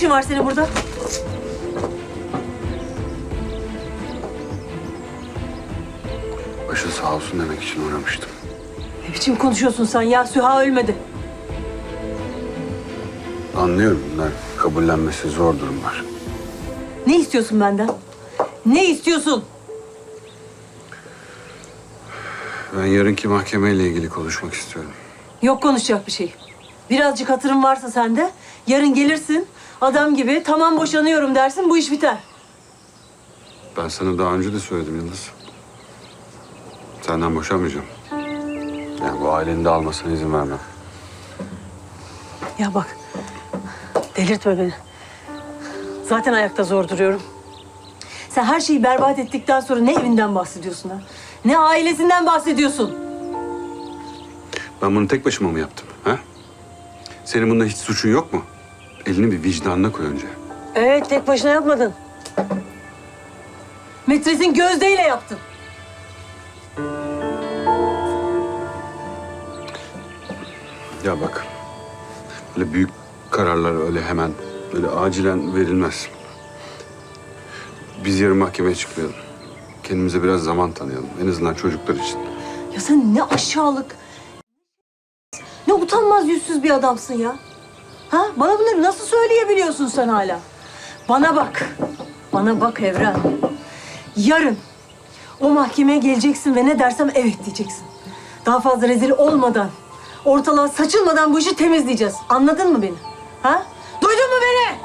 işin var senin burada? Başı sağ olsun demek için uğramıştım. Ne biçim konuşuyorsun sen ya? Süha ölmedi. Anlıyorum bunlar kabullenmesi zor durumlar. Ne istiyorsun benden? Ne istiyorsun? Ben yarınki mahkemeyle ilgili konuşmak istiyorum. Yok konuşacak bir şey. Birazcık hatırın varsa sende. Yarın gelirsin. Adam gibi tamam boşanıyorum dersin bu iş biter. Ben sana daha önce de söyledim Yıldız. Senden boşanmayacağım. Yani bu ailenin de almasına izin vermem. Ya bak. Delirtme beni. Zaten ayakta zor duruyorum. Sen her şeyi berbat ettikten sonra ne evinden bahsediyorsun ha? Ne ailesinden bahsediyorsun? Ben bunu tek başıma mı yaptım? Ha? Senin bunda hiç suçun yok mu? Elini bir vicdanına koy önce. Evet tek başına yapmadın. Metresin gözdeyle yaptın. Ya bak, böyle büyük kararlar öyle hemen, böyle acilen verilmez. Biz yarın mahkemeye çıkmayalım. Kendimize biraz zaman tanıyalım. En azından çocuklar için. Ya sen ne aşağılık, ne utanmaz yüzsüz bir adamsın ya. Ha? Bana bunları nasıl söyleyebiliyorsun sen hala? Bana bak. Bana bak Evren. Yarın o mahkemeye geleceksin ve ne dersem evet diyeceksin. Daha fazla rezil olmadan, ortalığa saçılmadan bu işi temizleyeceğiz. Anladın mı beni? Ha? Duydun mu beni?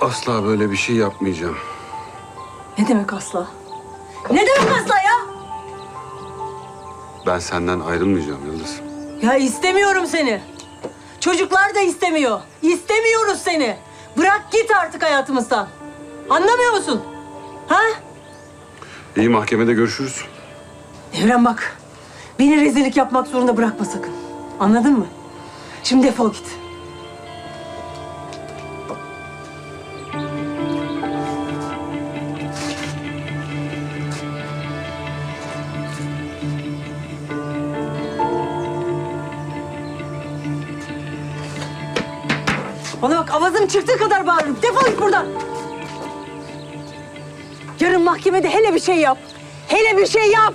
Asla böyle bir şey yapmayacağım. Ne demek asla? Ne demek asla ya? Ben senden ayrılmayacağım Yıldız. Ya istemiyorum seni. Çocuklar da istemiyor. İstemiyoruz seni. Bırak git artık hayatımızdan. Anlamıyor musun? Ha? İyi mahkemede görüşürüz. Evren bak. Beni rezillik yapmak zorunda bırakma sakın. Anladın mı? Şimdi defol git. Bana bak avazım çıktığı kadar bağırırım. Defol git buradan. Yarın mahkemede hele bir şey yap. Hele bir şey yap.